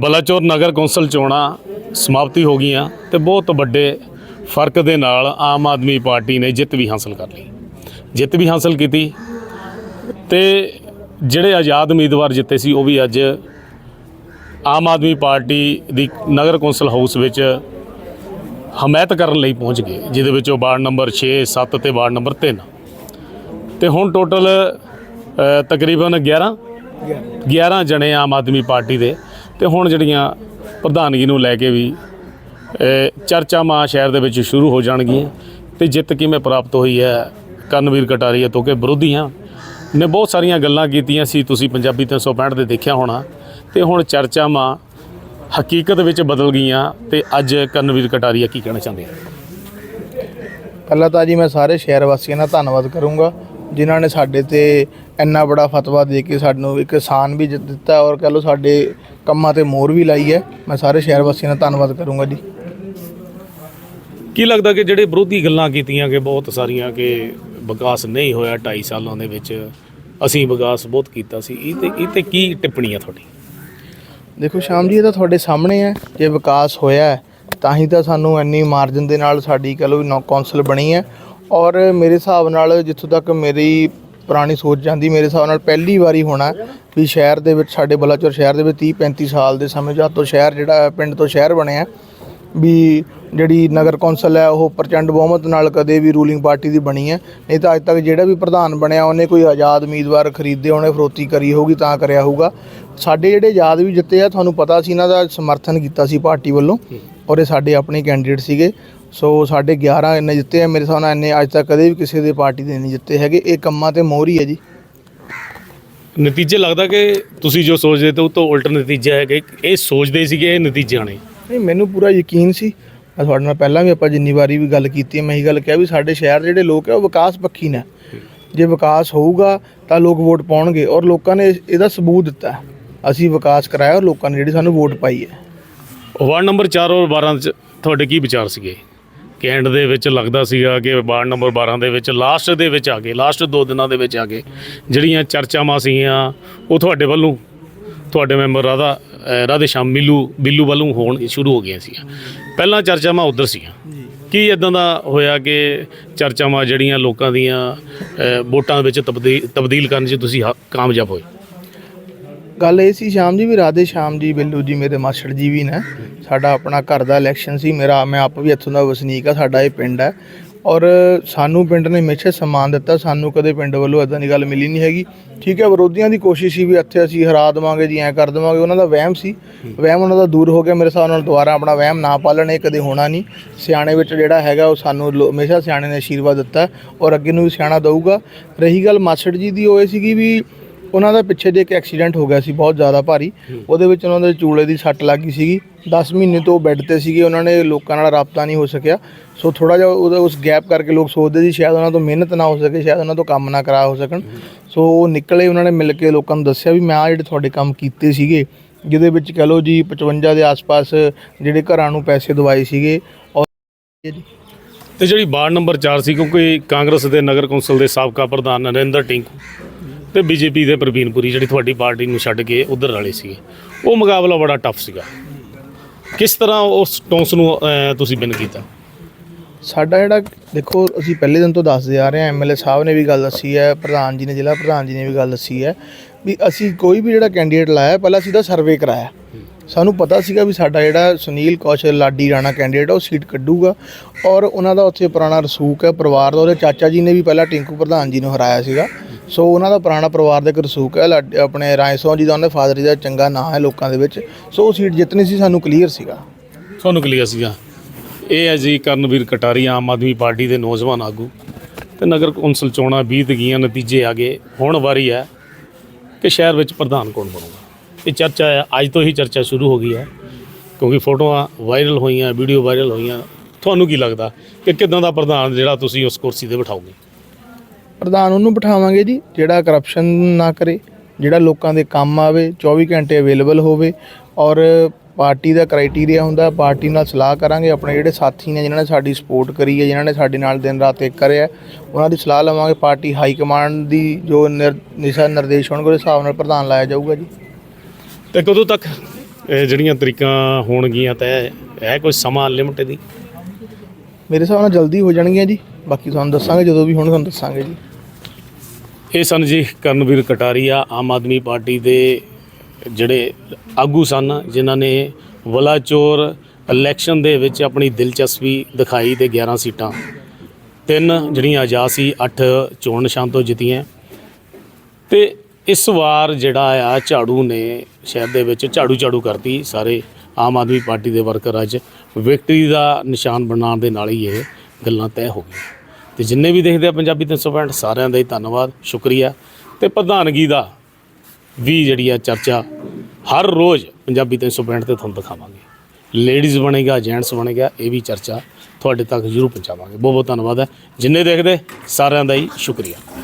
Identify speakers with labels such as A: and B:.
A: ਬਲਾਚੌਰ ਨਗਰ council ਚੋਣਾਂ ਸਮਾਪਤੀ ਹੋ ਗਈਆਂ ਤੇ ਬਹੁਤ ਵੱਡੇ ਫ਼ਰਕ ਦੇ ਨਾਲ ਆਮ ਆਦਮੀ ਪਾਰਟੀ ਨੇ ਜਿੱਤ ਵੀ ਹਾਸਲ ਕਰ ਲਈ। ਜਿੱਤ ਵੀ ਹਾਸਲ ਕੀਤੀ ਤੇ ਜਿਹੜੇ ਆਜ਼ਾਦ ਉਮੀਦਵਾਰ ਜਿੱਤੇ ਸੀ ਉਹ ਵੀ ਅੱਜ ਆਮ ਆਦਮੀ ਪਾਰਟੀ ਦੀ ਨਗਰ ਕੌਂਸਲ ਹਾਊਸ ਵਿੱਚ ਹਮਾਇਤ ਕਰਨ ਲਈ ਪਹੁੰਚ ਗਏ, ਜਿਹਦੇ ਵਿੱਚ ਉਹ ਵਾਰਡ ਨੰਬਰ 6 7 ਤੇ ਵਾਰਡ ਨੰਬਰ 3 ਤੇ ਹੁਣ ਟੋਟਲ ਤਕਰੀਬਨ 11 11 ਜਣੇ ਆਮ ਆਦਮੀ ਪਾਰਟੀ ਦੇ ਤੇ ਹੁਣ ਜਿਹੜੀਆਂ ਪ੍ਰਧਾਨਗੀ ਨੂੰ ਲੈ ਕੇ ਵੀ ਅ, ਚਰਚਾਵਾਂ ਸ਼ਹਿਰ ਦੇ ਵਿੱਚ ਸ਼ੁਰੂ ਹੋ ਜਾਣਗੀਆਂ ਤੇ ਜਿੱਤ ਕਿਵੇਂ ਪ੍ਰਾਪਤ ਹੋਈ ਹੈ ਕਰਨਵੀਰ ਕਟਾਰੀਆ ਤੋਂ ਕਿ ਵਿਰੋਧੀ ਹਾਂ ਨੇ ਬਹੁਤ ਸਾਰੀਆਂ ਗੱਲਾਂ ਕੀਤੀਆਂ ਸੀ ਤੁਸੀਂ ਪੰਜਾਬੀ 365 ਦੇ ਦੇਖਿਆ ਹੋਣਾ ਤੇ ਹੁਣ ਚਰਚਾਵਾਂ ਹਕੀਕਤ ਵਿੱਚ ਬਦਲ ਗਈਆਂ ਤੇ ਅੱਜ ਕਰਨਵੀਰ ਕਟਾਰੀਆ ਕੀ ਕਹਿਣਾ ਚਾਹੁੰਦੇ ਆ?
B: ਪਹਿਲਾਂ ਤਾਂ ਜੀ ਮੈਂ ਸਾਰੇ ਸ਼ਹਿਰ ਵਾਸੀਆਂ ਦਾ ਧੰਨਵਾਦ ਕਰੂੰਗਾ। ਜਿਨ੍ਹਾਂ ਨੇ ਸਾਡੇ ਤੇ ਇੰਨਾ ਬੜਾ ਫਤਵਾ ਦੇ ਕੇ ਸਾਨੂੰ ਇੱਕ ਆਸਾਨ ਵੀ ਦਿੱਤਾ ਔਰ ਕਹ ਲਓ ਸਾਡੇ ਕੰਮਾਂ ਤੇ ਮੋਹਰ ਵੀ ਲਾਈ ਹੈ। ਮੈਂ ਸਾਰੇ ਸ਼ਹਿਰ ਵਾਸੀਆਂ ਦਾ ਧੰਨਵਾਦ ਕਰੂੰਗਾ ਜੀ।
A: ਕੀ ਲੱਗਦਾ ਕਿ ਜਿਹੜੇ ਵਿਰੋਧੀ ਗੱਲਾਂ ਕੀਤੀਆਂ ਕਿ ਬਹੁਤ ਸਾਰੀਆਂ ਕਿ ਵਿਕਾਸ ਨਹੀਂ ਹੋਇਆ 2.5 ਸਾਲਾਂ ਦੇ ਵਿੱਚ ਅਸੀਂ ਵਿਕਾਸ ਬਹੁਤ ਕੀਤਾ ਸੀ। ਇਹ ਤੇ ਇਹ ਤੇ ਕੀ ਟਿੱਪਣੀ ਆ ਤੁਹਾਡੀ?
B: ਦੇਖੋ ਸ਼ਾਮ ਜੀ ਇਹ ਤਾਂ ਤੁਹਾਡੇ ਸਾਹਮਣੇ ਹੈ। ਜੇ ਵਿਕਾਸ ਹੋਇਆ ਤਾਂ ਹੀ ਤਾਂ ਸਾਨੂੰ ਇੰਨੀ ਮਾਰਜਨ ਦੇ ਨਾਲ ਸਾਡੀ ਕਹ ਨੌ ਕੌਂਸਲ ਬਣੀ ਹੈ। ਔਰ ਮੇਰੇ ਹਿਸਾਬ ਨਾਲ ਜਿੱਥੋਂ ਤੱਕ ਮੇਰੀ ਪੁਰਾਣੀ ਸੋਚ ਜਾਂਦੀ, ਮੇਰੇ ਹਿਸਾਬ ਨਾਲ ਪਹਿਲੀ ਵਾਰੀ ਹੋਣਾ ਵੀ ਸ਼ਹਿਰ ਦੇ ਵਿੱਚ, ਸਾਡੇ ਬਲਾਚੌਰ ਸ਼ਹਿਰ ਦੇ ਵਿੱਚ 30 35 ਸਾਲ ਦੇ ਸਮੇਂ ਜਦ ਤੋਂ ਸ਼ਹਿਰ ਜਿਹੜਾ, ਪਿੰਡ ਤੋਂ ਸ਼ਹਿਰ ਬਣਿਆ, ਵੀ ਜਿਹੜੀ ਨਗਰ ਕੌਂਸਲ ਹੈ, ਉਹ ਪ੍ਰਚੰਡ ਬਹੁਮਤ ਨਾਲ ਕਦੇ ਵੀ ਰੂਲਿੰਗ ਪਾਰਟੀ ਦੀ ਬਣੀ ਹੈ। ਨਹੀਂ ਤਾਂ ਅੱਜ ਤੱਕ ਜਿਹੜਾ ਵੀ ਪ੍ਰਧਾਨ ਬਣਿਆ, ਉਹਨੇ ਕੋਈ ਆਜ਼ਾਦ ਉਮੀਦਵਾਰ ਖਰੀਦੇ, ਉਹਨੇ ਫਰੋਤੀ ਕਰੀ ਹੋਊਗੀ, ਤਾਂ ਕਰਿਆ ਹੋਊਗਾ। ਸਾਡੇ ਜਿਹੜੇ ਆਜ਼ਾਦ ਵੀ ਜਿੱਤੇ ਆ, ਤੁਹਾਨੂੰ ਪਤਾ ਸੀ, ਇਹਨਾਂ ਦਾ ਸਮਰਥਨ ਕੀਤਾ ਸੀ ਪਾਰਟੀ ਵੱਲੋਂ, ਔਰ ਇਹ ਸਾਡੇ ਆਪਣੇ ਕੈਂਡੀਡੇਟ ਸੀਗੇ। ਸੋ ਸਾਡੇ 11 ਇੰਨੇ ਜਿੱਤੇ ਆ ਮੇਰੇ ਹਿਸਾਬ ਨਾਲ ਇੰਨੇ ਅੱਜ ਤੱਕ ਕਦੇ ਵੀ ਕਿਸੇ ਦੇ ਪਾਰਟੀ ਦੇ ਨਹੀਂ ਜਿੱਤੇ ਹੈਗੇ। ਇਹ ਕੰਮਾਂ ਤੇ ਮੋਹਰ ਹੀ ਹੈ ਜੀ।
A: ਨਤੀਜੇ ਲੱਗਦਾ ਕਿ ਤੁਸੀਂ ਜੋ ਸੋਚਦੇ ਤੇ ਉਹ ਤੋਂ ਉਲਟ ਨਤੀਜਾ ਹੈ ਕਿ ਇਹ ਸੋਚਦੇ ਸੀਗੇ ਇਹ ਨਤੀਜੇ ਆਣੇ
B: ਨਹੀਂ ਮੈਨੂੰ ਪੂਰਾ ਯਕੀਨ ਸੀ। ਮੈਂ ਤੁਹਾਡੇ ਨਾਲ ਪਹਿਲਾਂ ਵੀ ਆਪਾਂ ਜਿੰਨੀ ਵਾਰੀ ਵੀ ਗੱਲ ਕੀਤੀ ਹੈ ਮੈਂ ਇਹੀ ਗੱਲ ਕਿਹਾ ਵੀ ਸਾਡੇ ਸ਼ਹਿਰ ਜਿਹੜੇ ਲੋਕ ਹੈ ਉਹ ਵਿਕਾਸ ਪੱਖੀ ਨੇ। ਜੇ ਵਿਕਾਸ ਹੋਊਗਾ ਤਾਂ ਲੋਕ ਵੋਟ ਪਾਉਣਗੇ ਔਰ ਲੋਕਾਂ ਨੇ ਇਹਦਾ ਸਬੂਤ ਦਿੱਤਾ। ਅਸੀਂ ਵਿਕਾਸ ਕਰਾਇਆ ਔਰ ਲੋਕਾਂ ਨੇ ਜਿਹੜੀ ਸਾਨੂੰ ਵੋਟ ਪਾਈ ਹੈ।
A: ਵਾਰਡ ਨੰਬਰ 4 ਔਰ 12 ਚ ਤੁਹਾਡੇ ਕੀ ਵਿਚਾਰ ਸੀਗੇ? ਕਿ ਐਂਡ ਦੇ ਵਿੱਚ ਲੱਗਦਾ ਸੀਗਾ ਕਿ ਵਾਰਡ ਨੰਬਰ 12 ਦੇ ਵਿੱਚ ਲਾਸਟ ਦੇ ਵਿੱਚ ਆ ਕੇ ਲਾਸਟ ਦੋ ਦਿਨਾਂ ਦੇ ਵਿੱਚ ਆ ਕੇ ਜਿਹੜੀਆਂ ਚਰਚਾਵਾਂ ਸੀਗੀਆਂ ਉਹ ਤੁਹਾਡੇ ਵੱਲੋਂ ਤੁਹਾਡੇ ਮੈਂਬਰ ਰਾਧਾ ਅ, ਰਾਧੇ ਸ਼ਾਮ ਮਿਲੂ ਬਿੱਲੂ ਵੱਲੋਂ ਹੋਣ ਸ਼ੁਰੂ ਹੋ ਗਈਆਂ ਸੀਗੀਆਂ। ਪਹਿਲਾਂ ਚਰਚਾਵਾਂ ਉਧਰ ਸੀਗੀਆਂ। ਕੀ ਇਦਾਂ ਦਾ ਹੋਇਆ ਕਿ ਚਰਚਾਵਾਂ ਜਿਹੜੀਆਂ ਲੋਕਾਂ ਦੀਆਂ ਵੋਟਾਂ ਵਿੱਚ ਤਬਦੀਲ ਤਬਦੀਲ ਕਰਨ 'ਚ ਤੁਸੀਂ ਹਾ- ਕਾਮਯਾਬ ਹੋਏ?
B: ਗੱਲ ਇਹ ਸੀ ਸ਼ਾਮ ਜੀ ਵੀ ਰਾਧੇ, ਸ਼ਾਮ ਜੀ, ਬਿੱਲੂ ਜੀ, ਮੇਰੇ ਮਾਸਟਰ ਜੀ ਵੀ ਨੇ। ਸਾਡਾ ਆਪਣਾ ਘਰ ਦਾ ਇਲੈਕਸ਼ਨ ਸੀ, ਮੇਰਾ, ਮੈਂ ਆਪ ਵੀ ਇੱਥੋਂ ਦਾ ਵਸਨੀਕ ਆ, ਸਾਡਾ ਇਹ ਪਿੰਡ ਹੈ। ਔਰ ਸਾਨੂੰ ਪਿੰਡ ਨੇ ਹਮੇਸ਼ਾ ਸਨਮਾਨ ਦਿੱਤਾ, ਸਾਨੂੰ ਕਦੇ ਪਿੰਡ ਵੱਲੋਂ ਇਦਾਂ ਦੀ ਗੱਲ ਮਿਲੀ ਨਹੀਂ ਹੈਗੀ। ਠੀਕ ਹੈ, ਵਿਰੋਧੀਆਂ ਦੀ ਕੋਸ਼ਿਸ਼ ਸੀ ਵੀ ਇੱਥੇ ਅਸੀਂ ਹਰਾ ਦੇਵਾਂਗੇ ਜੀ, ਐਂ ਕਰ ਦੇਵਾਂਗੇ, ਉਹਨਾਂ ਦਾ ਵਹਿਮ ਸੀ। ਵਹਿਮ ਉਹਨਾਂ ਦਾ ਦੂਰ ਹੋ ਗਿਆ, ਮੇਰੇ ਹਿਸਾਬ ਨਾਲ ਦੁਬਾਰਾ ਆਪਣਾ ਵਹਿਮ ਨਾ ਪਾਲਣ, ਇਹ ਕਦੇ ਹੋਣਾ ਨਹੀਂ। ਸਿਆਣੇ ਵਿੱਚ ਜਿਹੜਾ ਹੈਗਾ, ਉਹ ਸਾਨੂੰ ਲੋ- ਹਮੇਸ਼ਾ ਸਿਆਣੇ ਨੇ ਆਸ਼ੀਰਵਾਦ ਦਿੱਤਾ ਔਰ ਅੱਗੇ ਨੂੰ ਵੀ ਸਿਆਣਾ ਦਊਗਾ। ਰਹੀ ਗੱਲ ਮਾਸ਼ੜ ਜੀ ਦੀ, ਉਹ ਇਹ ਸੀਗੀ ਵੀ ਉਹਨਾਂ ਦਾ ਪਿੱਛੇ ਜੇ ਇੱਕ ਐਕਸੀਡੈਂਟ ਹੋ ਗਿਆ ਸੀ ਬਹੁਤ ਜ਼ਿਆਦਾ ਭਾਰੀ। ਉਹਦੇ ਵਿੱਚ ਉਹਨਾਂ ਦੇ ਚੂਲੇ ਦੀ ਸੱਟ ਲੱਗੀ ਸੀਗੀ। 10 ਮਹੀਨੇ ਤੋਂ ਬੈੱਡ ਤੇ ਸੀਗੇ ਉਹਨਾਂ ਨੇ ਲੋਕਾਂ ਨਾਲ ਰਾਬਤਾ ਨਹੀਂ ਹੋ ਸਕਿਆ। ਸੋ ਥੋੜਾ ਜਿਹਾ ਉਹਦਾ ਉਸ ਗੈਪ ਕਰਕੇ ਲੋਕ ਸੋਚਦੇ ਸੀ ਸ਼ਾਇਦ ਉਹਨਾਂ ਤੋਂ ਮਿਹਨਤ ਨਾ ਹੋ ਸਕੇ ਸ਼ਾਇਦ ਉਹਨਾਂ ਤੋਂ ਕੰਮ ਨਾ ਕਰਾ ਹੋ ਸਕਣ। ਸੋ ਉਹ ਨਿਕਲੇ ਉਹਨਾਂ ਨੇ ਮਿਲ ਕੇ ਲੋਕਾਂ ਨੂੰ ਦੱਸਿਆ ਵੀ ਮੈਂ ਆ ਜਿਹੜੇ ਤੁਹਾਡੇ ਕੰਮ ਕੀਤੇ ਸੀਗੇ ਜਿਹਦੇ ਵਿੱਚ ਕਹ ਲਓ ਜੀ 55 ਦੇ ਆਸ-ਪਾਸ ਜਿਹੜੇ ਘਰਾਂ ਨੂੰ ਪੈਸੇ ਦਵਾਏ ਸੀਗੇ ਔਰ
A: ਤੇ ਜਿਹੜੀ ਵਾਰਡ ਨੰਬਰ 4 ਸੀ ਕਿਉਂਕਿ ਕਾਂਗਰਸ ਦੇ ਨਗਰ ਕੌਂਸਲ ਦੇ ਸਾਬਕਾ ਪ੍ਰਧਾਨ ਨਰਿੰਦਰ ਟਿੰਕੂ ਤੇ ਬੀਜੇਪੀ ਦੇ ਪ੍ਰਵੀਨਪੁਰੀ ਜਿਹੜੀ ਤੁਹਾਡੀ ਪਾਰਟੀ ਨੂੰ ਛੱਡ ਕੇ ਉਧਰ ਵਾਲੇ ਸੀਗੇ ਉਹ ਮੁਕਾਬਲਾ ਬੜਾ ਟਫ ਸੀਗਾ। ਕਿਸ ਤਰ੍ਹਾਂ ਉਸ ਟੌਂਸ ਨੂੰ ਅਹ, ਤੁਸੀਂ ਬਿਨ ਕੀਤਾ?
B: ਸਾਡਾ ਜਿਹੜਾ ਦੇਖੋ ਅਸੀਂ ਪਹਿਲੇ ਦਿਨ ਤੋਂ ਦੱਸਦੇ ਆ ਰਹੇ ਹਾਂ ਐਮਐਲਏ ਸਾਹਿਬ ਨੇ ਵੀ ਗੱਲ ਦੱਸੀ ਹੈ ਪ੍ਰਧਾਨ ਜੀ ਨੇ ਜ਼ਿਲ੍ਹਾ ਪ੍ਰਧਾਨ ਜੀ ਨੇ ਵੀ ਗੱਲ ਦੱਸੀ ਹੈ ਵੀ ਅਸੀਂ ਕੋਈ ਵੀ ਜਿਹੜਾ ਕੈਂਡੀਡੇਟ ਲਾਇਆ ਪਹਿਲਾਂ ਅਸੀਂ ਦਾ ਸਰਵੇ ਕਰਾਇਆ। ਸਾਨੂੰ ਪਤਾ ਸੀਗਾ ਵੀ ਸਾਡਾ ਜਿਹੜਾ ਸੁਨੀਲ ਕੌਸ਼ਲ ਲਾਡੀ ਰਾਣਾ ਕੈਂਡੀਡੇਟ ਆ ਉਹ ਸੀਟ ਕੱਢੂਗਾ ਔਰ ਉਹਨਾਂ ਦਾ ਉੱਥੇ ਪੁਰਾਣਾ ਰਸੂਕ ਹੈ ਪਰਿਵਾਰ ਦਾ ਉਹਦੇ ਚਾਚਾ ਜੀ ਨੇ ਵੀ ਪਹਿਲਾਂ ਟਿੰਕੂ ਪ੍ਰਧਾਨ ਜੀ ਨੂੰ ਹਰਾਇਆ ਸੀਗਾ। ਸੋ ਉਹਨਾਂ ਦਾ ਪੁਰਾਣਾ ਪਰਿਵਾਰ ਦਾ ਇੱਕ ਰਸੂਕ ਹੈ, ਲਾਡ- ਆਪਣੇ ਰਾਏਸੋਂ ਜੀ ਦਾ ਉਹਨੇ ਫਾਦਰ ਜੀ ਦਾ ਚੰਗਾ ਨਾਂ ਹੈ ਲੋਕਾਂ ਦੇ ਵਿੱਚ। ਸੋ ਉਹ ਸੀਟ ਜਿੱਤਣੀ ਸੀ, ਸਾਨੂੰ ਕਲੀਅਰ ਸੀਗਾ।
A: ਤੁਹਾਨੂੰ ਕਲੀਅਰ ਸੀਗਾ। ਇਹ ਹੈ ਜੀ ਕਰਨਵੀਰ ਕਟਾਰੀ, ਆਮ ਆਦਮੀ ਪਾਰਟੀ ਦੇ ਨੌਜਵਾਨ ਆਗੂ। ਤੇ ਨਗਰ ਕੌਂਸਲ ਚੋਣਾਂ ਬੀਤ ਗਈਆਂ, ਨਤੀਜੇ ਆ ਗਏ। ਹੁਣ ਵਾਰੀ ਹੈ ਕਿ ਸ਼ਹਿਰ ਵਿੱਚ ਪ੍ਰਧਾਨ ਕੌਣ ਬਣੂਗਾ? ਇਹ ਚਰਚਾ ਹੈ, ਅੱਜ ਤੋਂ ਹੀ ਚਰਚਾ ਸ਼ੁਰੂ ਹੋ ਗਈ ਹੈ। ਕਿਉਂਕਿ ਫੋਟੋਆਂ ਵਾਇਰਲ ਹੋਈਆਂ ਵੀਡੀਓ ਵਾਇਰਲ ਹੋਈਆਂ। ਤੁਹਾਨੂੰ ਕੀ ਲੱਗਦਾ ਕਿ ਕਿਦਾਂ ਦਾ ਪ੍ਰਧਾਨ ਜਿਹੜਾ ਤੁਸੀਂ ਉਸ ਕੁਰਸੀ ਤੇ ਬਿਠਾਓਗੇ?
B: ਪ੍ਰਧਾਨ ਉਹਨੂੰ ਬਿਠਾਵਾਂਗੇ ਜੀ ਜਿਹੜਾ ਕਰਪਸ਼ਨ ਨਾ ਕਰੇ ਜਿਹੜਾ ਲੋਕਾਂ ਦੇ ਕੰਮ ਆਵੇ 24 ਘੰਟੇ ਅਵੇਲੇਬਲ ਹੋਵੇ ਔਰ ਪਾਰਟੀ ਦਾ ਕ੍ਰਾਈਟੇਰੀਆ ਹੁੰਦਾ ਪਾਰਟੀ ਨਾਲ ਸਲਾਹ ਕਰਾਂਗੇ ਆਪਣੇ ਜਿਹੜੇ ਸਾਥੀ ਨੇ ਜਿਨ੍ਹਾਂ ਨੇ ਸਾਡੀ ਸਪੋਰਟ ਕਰੀ ਹੈ ਜਿਨ੍ਹਾਂ ਨੇ ਸਾਡੇ ਨਾਲ ਦਿਨ ਰਾਤ ਇੱਕ ਕਰਿਆ ਉਹਨਾਂ ਦੀ ਸਲਾਹ ਲਵਾਂਗੇ ਪਾਰਟੀ ਹਾਈ ਕਮਾਂਡ ਦੀ ਜੋ ਨਿਰ- ਦਿਸ਼ਾ ਨਿਰਦੇਸ਼ ਹੋਣਗੇ ਉਹਦੇ ਹਿਸਾਬ ਨਾਲ ਪ੍ਰਧਾਨ ਲਾਇਆ ਜਾਊਗਾ ਜੀ।
A: ਤੇ ਕਦੋਂ ਤੱਕ ਇਹ ਜਿਹੜੀਆਂ ਤਰੀਕਾਂ ਹੋਣਗੀਆਂ ਤੈ ਹੈ ਕੋਈ ਸਮਾਂ ਲਿਮਟ ਦੀ?
B: ਮੇਰੇ ਹਿਸਾਬ ਨਾਲ ਜਲਦੀ ਹੋ ਜਾਣਗੀਆਂ ਜੀ। ਬਾਕੀ ਤੁਹਾਨੂੰ ਦੱਸਾਂਗੇ, ਜਦੋਂ ਵੀ ਹੁਣ ਤੁਹਾਨੂੰ ਦੱਸਾਂਗੇ ਜੀ।
A: ਇਹ ਸਨ ਜੀ ਕਰਨਵੀਰ ਕਟਾਰੀਆ, ਆਮ ਆਦਮੀ ਪਾਰਟੀ ਦੇ ਜਿਹੜੇ ਆਗੂ ਸਨ, ਜਿਨ੍ਹਾਂ ਨੇ ਵਲਾਚੋਰ ਇਲੈਕਸ਼ਨ ਦੇ ਵਿੱਚ ਆਪਣੀ ਦਿਲਚਸਪੀ ਦਿਖਾਈ ਤੇ 11 ਸੀਟਾਂ। ਤਿੰਨ ਜਿਹੜੀਆਂ ਆਜ਼ਾਦ ਸੀ 8 ਚੋਣ ਨਿਸ਼ਾਨ ਤੋਂ ਜਿੱਤੀਆਂ। ਤੇ ਇਸ ਵਾਰ ਜਿਹੜਾ ਆ, ਝਾੜੂ ਨੇ ਸ਼ਹਿਰ ਦੇ ਵਿੱਚ ਝਾੜੂ ਝਾੜੂ ਕਰਤੀ ਸਾਰੇ ਆਮ ਆਦਮੀ ਪਾਰਟੀ ਦੇ ਵਰਕਰ ਅੱਜ। ਵਿਕਟਰੀ ਦਾ ਨਿਸ਼ਾਨ ਬਣਾਉਣ ਦੇ ਨਾਲ ਹੀ ਇਹ ਗੱਲਾਂ ਤੈਅ ਹੋ ਗਈਆਂ। ਤੇ ਜਿੰਨੇ ਵੀ ਦੇਖਦੇ ਆ ਪੰਜਾਬੀ 365 ਸਾਰਿਆਂ ਦਾ ਹੀ ਧੰਨਵਾਦ, ਸ਼ੁਕਰੀਆ। ਤੇ ਪ੍ਰਧਾਨਗੀ ਦਾ ਵੀ ਜਿਹੜੀ ਆ ਚਰਚਾ ਹਰ ਰੋਜ਼ ਪੰਜਾਬੀ 365 ਤੇ ਤੁਹਾਨੂੰ ਦਿਖਾਵਾਂਗੇ। ਲੇਡੀਜ਼ ਬਣੇਗਾ, ਜੈਂਟਸ ਬਣੇਗਾ, ਇਹ ਵੀ ਚਰਚਾ ਤੁਹਾਡੇ ਤੱਕ ਜ਼ਰੂਰ ਪਹੁੰਚਾਵਾਂਗੇ। ਬਹੁਤ ਬਹੁਤ ਧੰਨਵਾਦ ਹੈ। ਜਿੰਨੇ ਦੇਖਦੇ, ਸਾਰਿਆਂ ਦਾ ਹੀ ਸ਼ੁਕਰੀਆ।